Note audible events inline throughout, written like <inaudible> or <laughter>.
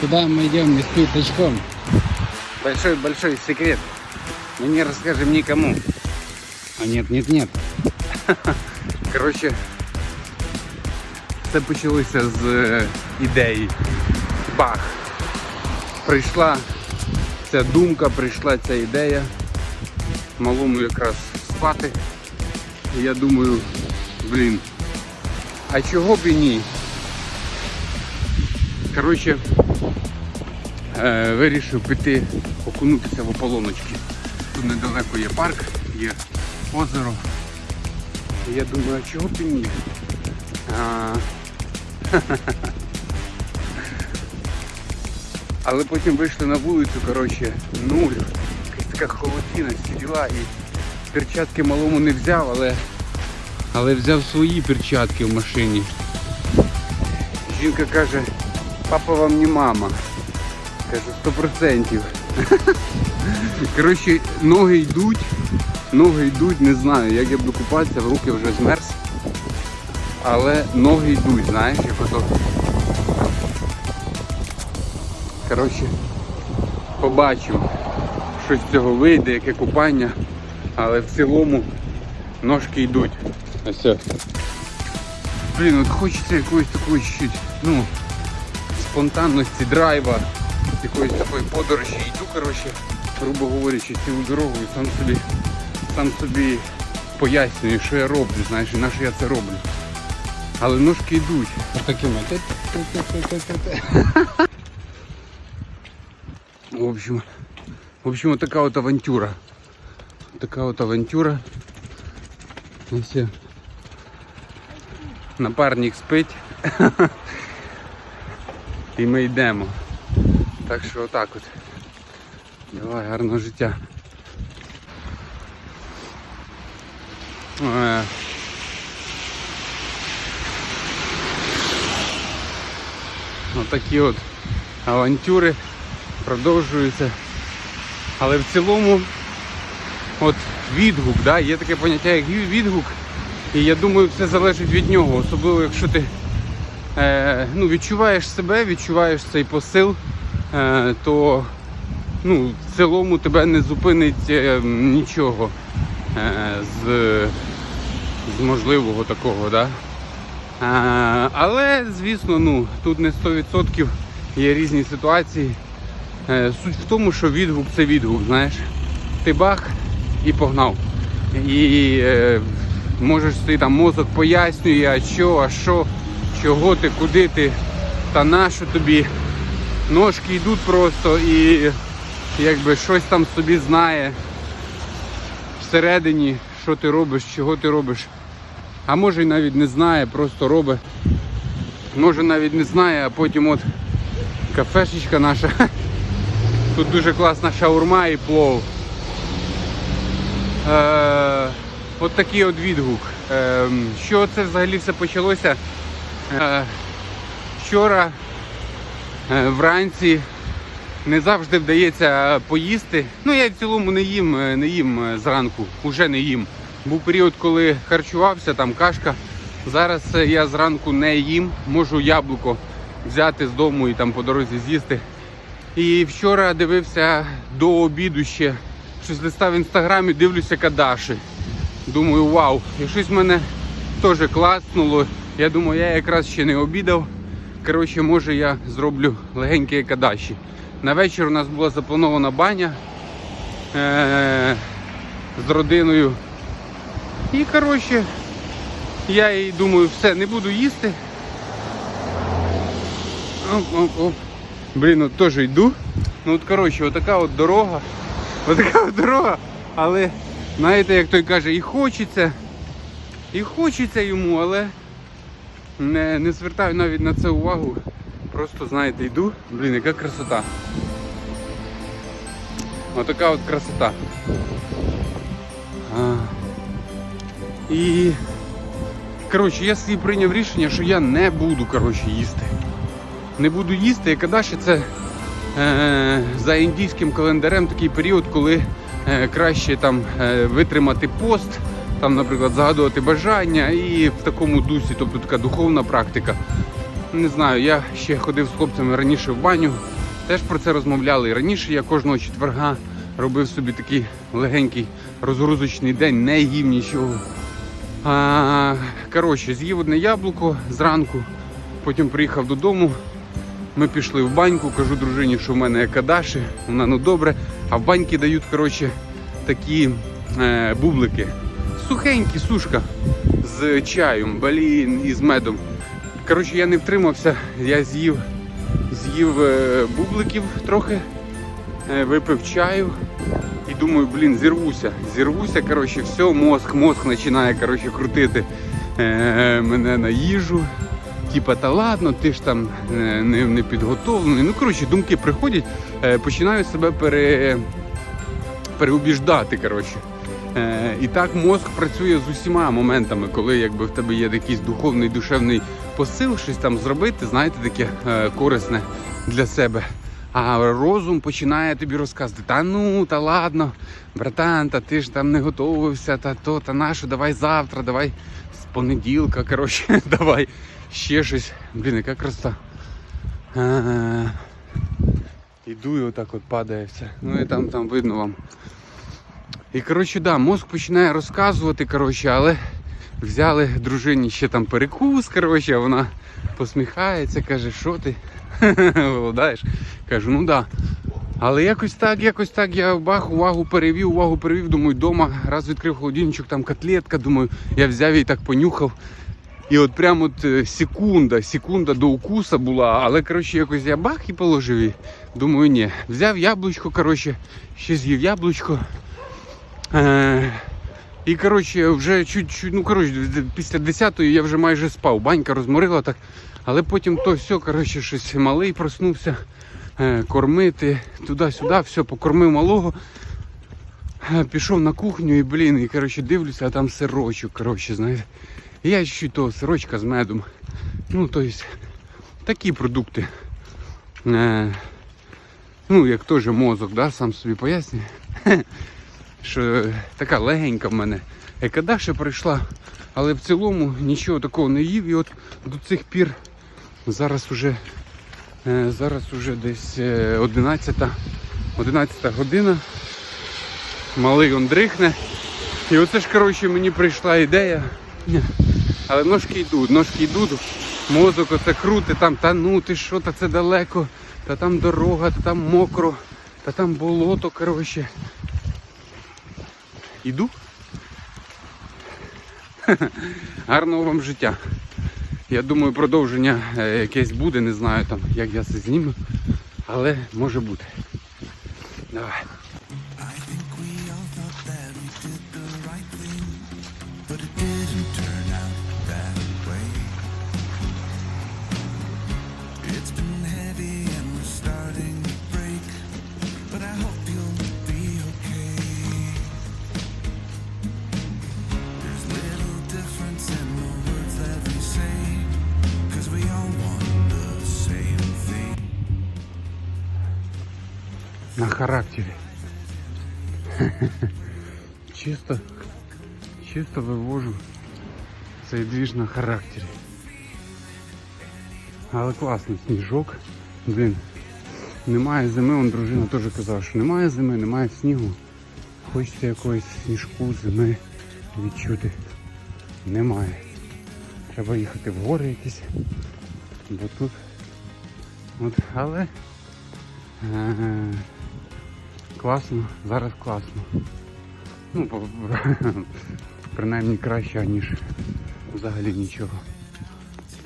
Куда мы идем не с пятачком? Большой-большой секрет. Но не расскажем никому. А нет, нет, нет. <laughs> Коротше, це почалося з е, ідеї. Бах! Прийшла ця думка, прийшла ця ідея. Малому якраз спати. І я думаю, блін, а чого б і ні? Коротше, е, вирішив піти окунутися в ополоночки. Тут недалеко є парк, є озеро. Я думаю, а чого і ні? <laughs> Але потім вийшли на вулицю, коротше, нуль. Така холодина, всі діла і перчатки малому не взяв, але, але взяв свої перчатки в машині. Жінка каже, папа вам не мама. Сто процентів. <laughs> Коротше, ноги йдуть, ноги йдуть, не знаю, як я буду купатися, в руки вже змерз. Але ноги йдуть, знаєш, як ото. Коротше, побачимо, що з цього вийде, яке купання, але в цілому ножки йдуть. Ось. Блін, от хочеться якоїсь такої чуть, ну, спонтанності, драйва, якоїсь такої подорожі. Йду, коротше, грубо говорячи, цілу дорогу і сам собі, сам собі пояснюю, що я роблю, знаєш, і на що я це роблю. Але ножки йдуть. Вот таким вот. Ты-ты-ты-ты-ты-ты. В общем, в общем, вот такая вот авантюра. Такая вот авантюра. І все. Напарник спить. <laughs> І ми йдемо. Так що отак от. Давай, гарного життя. Е, Отакі от авантюри продовжуються. Але в цілому от відгук, да, є таке поняття як відгук. І я думаю, все залежить від нього. Особливо якщо ти е, ну, відчуваєш себе, відчуваєш цей посил, то ну, в цілому тебе не зупинить е, нічого е, з, з можливого такого. Да? Е, але, звісно, ну, тут не 100% є різні ситуації. Е, Суть в тому, що відгук це відгук, знаєш. Ти бах і погнав. І е, можеш ти там мозок пояснює, а що, а що, чого ти, куди ти, та на що тобі. Ножки йдуть просто і якби щось там собі знає всередині, що ти робиш, чого ти робиш. А може й навіть не знає, просто робить. Може навіть не знає, а потім от кафешечка наша. <laughs> Тут дуже класна шаурма і плов. Е, от такий от відгук. Е, що це взагалі все почалося? Е, вчора вранці не завжди вдається поїсти. Ну я в цілому не їм, е, не їм е, зранку, уже не їм. Був період, коли харчувався, там кашка. Зараз е, я зранку не їм, можу яблуко взяти з дому і там по дорозі з'їсти. І вчора дивився до обіду ще щось листав в інстаграмі, дивлюся кадаші. Думаю, вау, і щось мене теж класнуло. Я думаю, я якраз ще не обідав. Коротше, може я зроблю легенькі кадаші. На вечір у нас була запланована баня е- з родиною. І коротше, я і думаю, все, не буду їсти. Блін, от теж йду. Ну от коротше, отака от дорога. Отака от дорога. Але знаєте, як той каже, і хочеться, і хочеться йому, але не, не звертаю навіть на це увагу. Просто, знаєте, йду. Блін, яка красота. Отака от красота. А. І коротше, я собі прийняв рішення, що я не буду коротше, їсти. Не буду їсти, і кадаші це е, за індійським календарем такий період, коли е, краще там е, витримати пост, там, наприклад, загадувати бажання і в такому дусі, тобто така духовна практика. Не знаю, я ще ходив з хлопцями раніше в баню, теж про це розмовляли. І раніше я кожного четверга робив собі такий легенький розгрузочний день, не їв нічого. А, коротше, з'їв одне яблуко зранку, потім приїхав додому. Ми пішли в баньку, кажу дружині, що в мене кадаші, вона ну добре. А в баньки дають коротше, такі е, бублики. Сухенькі, сушка з чаєм, блін, і з медом. Коротше, я не втримався, я з'їв, з'їв е, бубликів трохи, е, випив чаю і думаю, блін, зірвуся. Зірвуся, коротше, все, мозк, мозк починає коротше, крутити е, мене на їжу. Типа, та ладно, ти ж там не, не підготовлений. Ну, коротше, думки приходять, починаю себе пере, переубіждати. Коротше. Е, і так мозк працює з усіма моментами, коли якби в тебе є якийсь духовний душевний посил, щось там зробити, знаєте, таке е, корисне для себе. А розум починає тобі розказувати: та ну, та ладно, братан, та ти ж там не готовився, та то, та нащо, давай завтра, давай з понеділка, коротше, <laughs> давай ще щось. Блін, яка краса. Е, Іду і отак от падає все. Ну і там, там видно вам. І коротше, да, мозк починає розказувати, коротше, але взяли дружині ще там перекус, коротше, вона посміхається, каже, що ти <laughs> голодаєш? Кажу, ну да. Але якось так, якось так я бах, увагу перевів, увагу перевів, думаю, вдома, раз відкрив холодильничок, там котлетка, думаю, я взяв її так понюхав. І от прямо от е, секунда, секунда до укуса була, але коротше якось я бах і положив її. Думаю, ні. Взяв яблучко, коротше, ще з'їв яблучко. Е, і коротше, вже чуть-чуть, ну коротше, після 10-ї я вже майже спав. Банька розморила так. Але потім то все, коротше, щось малий проснувся, е, кормити туди-сюди, все, покормив малого. Е, Пішов на кухню і, блін, і коротше, дивлюся, а там сирочок, коротше, знаєте. Я чуть того сирочка з медом. Ну, тобто, такі продукти. Ну, як теж мозок, да, сам собі пояснює. <laughs> Що така легенька в мене. Ще прийшла, але в цілому нічого такого не їв. І от до цих пір зараз уже, е, зараз уже десь е, 11, 11 година. Малий он дрихне. І оце ж коротше мені прийшла ідея. Але ножки йдуть, ножки йдуть, мозок оце крути, там, та ну ти що, та це далеко, та там дорога, та там мокро, та там болото, коротше. Іду. Гарного вам життя. Я думаю, продовження е, якесь буде, не знаю там, як я це зніму, але може бути. Давай. Didn't turn out На характері. <laughs> Чисто, чисто вивожу цей двіж на характері. Але класний сніжок. Блін. Немає зими, он дружина теж казала, що немає зими, немає снігу. Хочеться якоїсь сніжку, зими відчути. Немає. Треба їхати в гори якісь. Бо тут. От, але. Е- Класно, зараз класно. Ну, по- <laughs> принаймні краще, ніж взагалі нічого.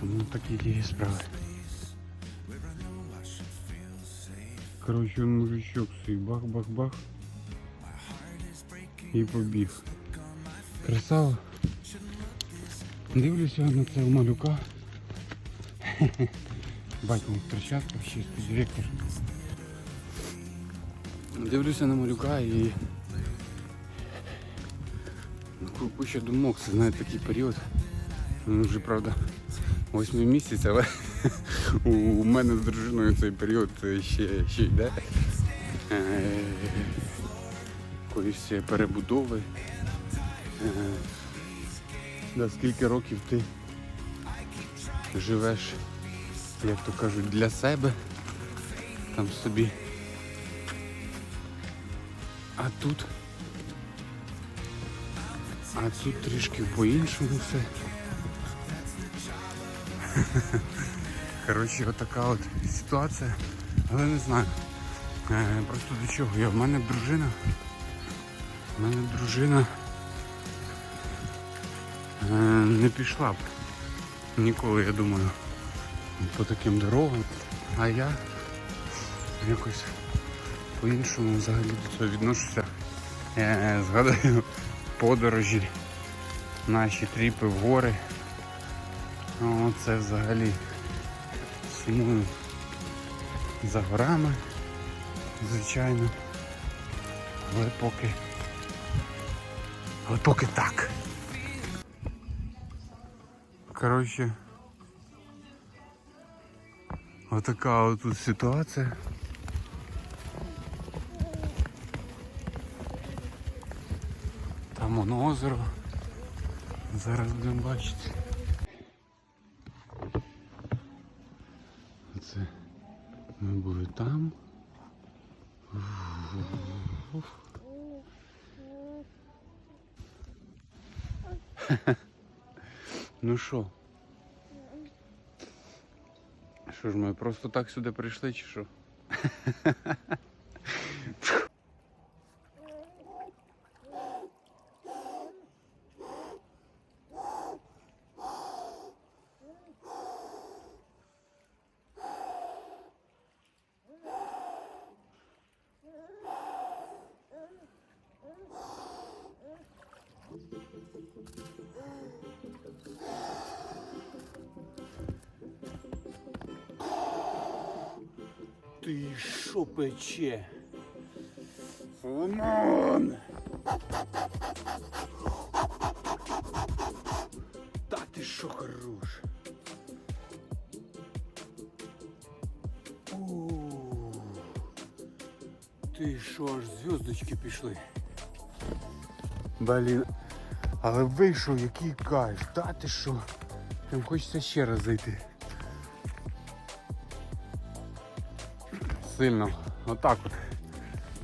Тому такі дії справи. Коротше, він мужичок свій бах-бах-бах. І побіг. Красава. Дивлюся на цього малюка. <laughs> Батько перчатка, чистий директор. Дивлюся на малюка і ну, куча думок, це знаєте, такий період. Ну, вже правда, восьмий місяць, але <laughs> у, мене з дружиною цей період ще, ще йде. Е, Якоїсь перебудови. Е, да, скільки років ти живеш як то кажуть, для себе. Там собі. А тут. А тут трішки по-іншому все. <laughs> Коротше, отака от ситуація. Але не знаю. Е, просто до чого? Я, в мене дружина. В мене дружина е, не пішла б ніколи, я думаю, по таким дорогам. А я якось по-іншому взагалі до цього відношуся. Я згадую подорожі, наші тріпи в гори. О, це взагалі сумую за горами, звичайно. Але поки. Але поки так. Коротше. Отака от тут ситуація. Там воно озеро. Зараз будемо бачити. Оце ми були там. Ну що? Що ж ми просто так сюди прийшли чи що? Ти що пече? Соломон! Та ти що хорош? Ти що аж зв'язочки пішли? Блін. Але вийшов який кайф. Та ти що? Прям хочеться ще раз зайти. Сильно. Отак от.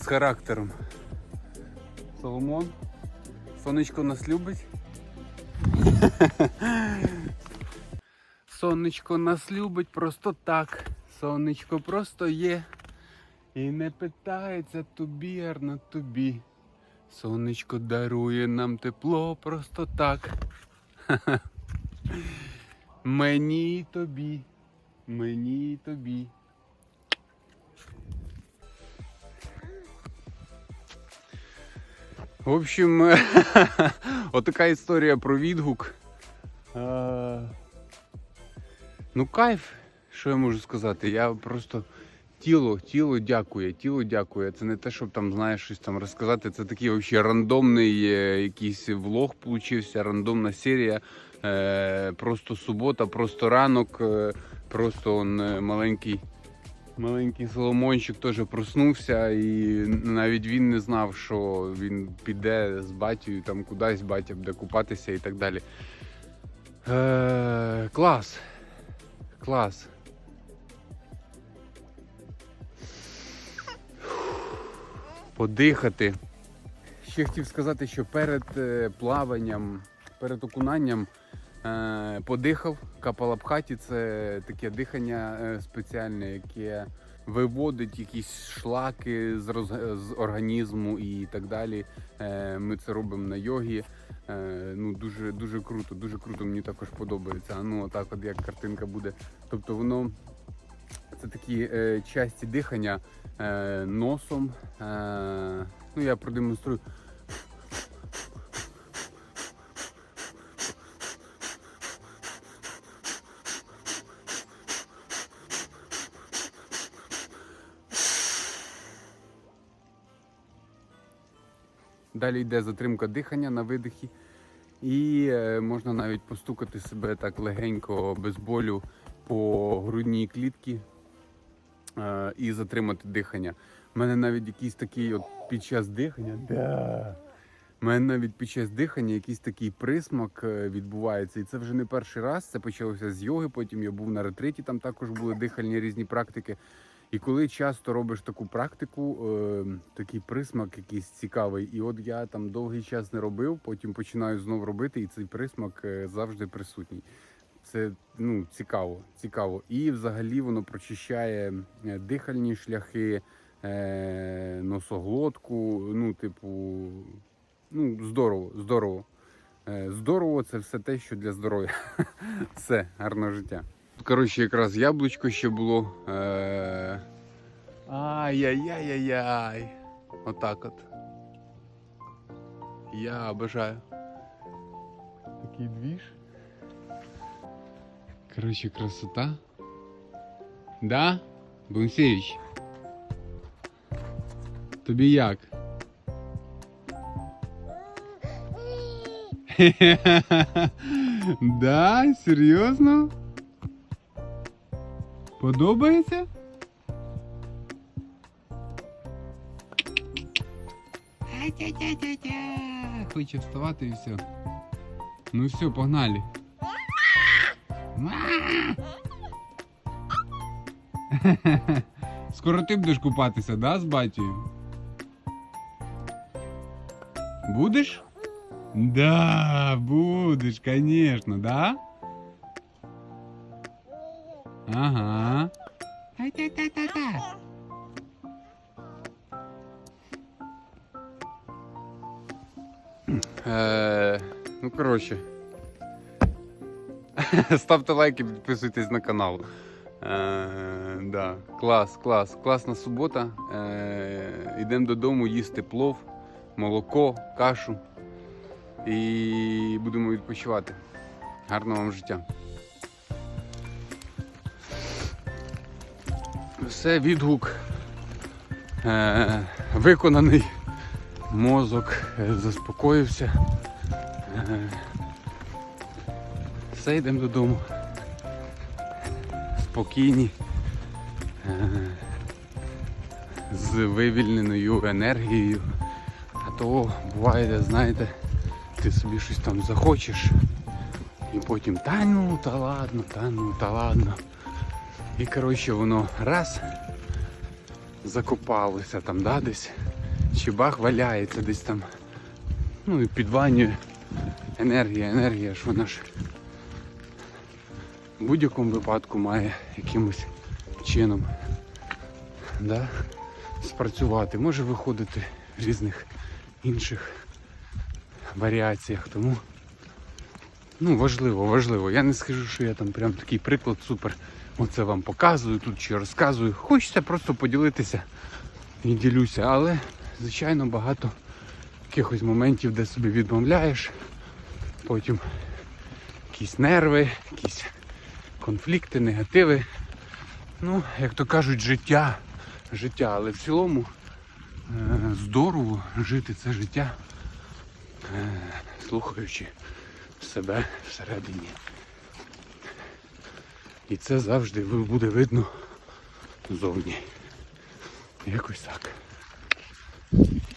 З характером. Соломон. Сонечко нас любить. <laughs> Сонечко нас любить просто так. Сонечко просто є. І не питається тобі, арно тобі. Сонечко дарує нам тепло просто так. <laughs> Мені й тобі. Мені й тобі. В общем, <laughs> отака історія про відгук. Е, Ну, кайф, що я можу сказати? Я просто тіло, тіло дякує, тіло дякує. Це не те, щоб там, знаєш, щось там розказати. Це такий взагалі рандомний е, якийсь влог получився, рандомна серія. Е, Просто субота, просто ранок, просто он маленький. Маленький Соломончик теж проснувся, і навіть він не знав, що він піде з батькою там кудись, батя буде купатися і так далі. Е, клас. Клас. Подихати. Ще хотів сказати, що перед е, плаванням, перед окунанням подихав. Капалабхаті це таке дихання е, спеціальне, яке виводить якісь шлаки з, роз- з організму і так далі. Е, Ми це робимо на йогі. Е, Ну, дуже, дуже круто, дуже круто, мені також подобається. Ну, отак, от як картинка буде. Тобто воно це такі е, часті дихання е, носом. Е, ну, я продемонструю. Далі йде затримка дихання на видихі. І е, можна навіть постукати себе так легенько, без болю по грудній клітці е, і затримати дихання. У мене навіть якийсь такий от під час дихання. Да, У мене навіть під час дихання якийсь такий присмак е, відбувається. І це вже не перший раз. Це почалося з йоги. Потім я був на ретриті, там також були дихальні різні практики. І коли часто робиш таку практику, е, такий присмак якийсь цікавий. І от я там довгий час не робив, потім починаю знов робити, і цей присмак е, завжди присутній. Це ну, цікаво, цікаво. І взагалі воно прочищає е, дихальні шляхи, е, носоглотку. Ну, типу, ну, здорово, здорово. Е, Здорово, це все те, що для здоров'я. <laughs> Все, гарного життя. Коротше, якраз яблучко ще було. Е... Ай-яй-яй-яй-яй. Отак от. Я обожаю. Такий двіж. Коротше, красота. Да? Бунсевич? Тобі як? <laughs> <laughs> да, серйозно? Подобається? Хоче вставати і все. Ну все, погнали. <laughs> Скоро ти будеш купатися, да, з батькою? Будеш? Да, будеш, конечно, да? Ага. Та-та-та-та-та. Е, ну, коротше. <laughs> Ставте лайки, підписуйтесь на канал. Е, да, клас, клас, класна субота. Е, йдемо додому їсти плов, молоко, кашу. І будемо відпочивати. Гарного вам життя. Все, відгук е, виконаний. Мозок е, заспокоївся. Е, все, йдемо додому. Спокійні. Е, з вивільненою енергією. А то буває, знаєте, ти собі щось там захочеш. І потім та ну та ладно, та ну та ладно. І коротше воно раз закопалося там, да, десь. Чи бах валяється десь там. Ну і підванює. Енергія, енергія ж вона ж в будь-якому випадку має якимось чином да, спрацювати. Може виходити в різних інших варіаціях. Тому ну, важливо, важливо. Я не скажу, що я там прям такий приклад супер. Оце вам показую, тут чи розказую. Хочеться просто поділитися і ділюся, але звичайно багато якихось моментів, де собі відмовляєш, потім якісь нерви, якісь конфлікти, негативи. Ну, як то кажуть, життя, життя, але в цілому е, здорово жити це життя, е, слухаючи себе всередині. І це завжди буде видно зовні. Якось так.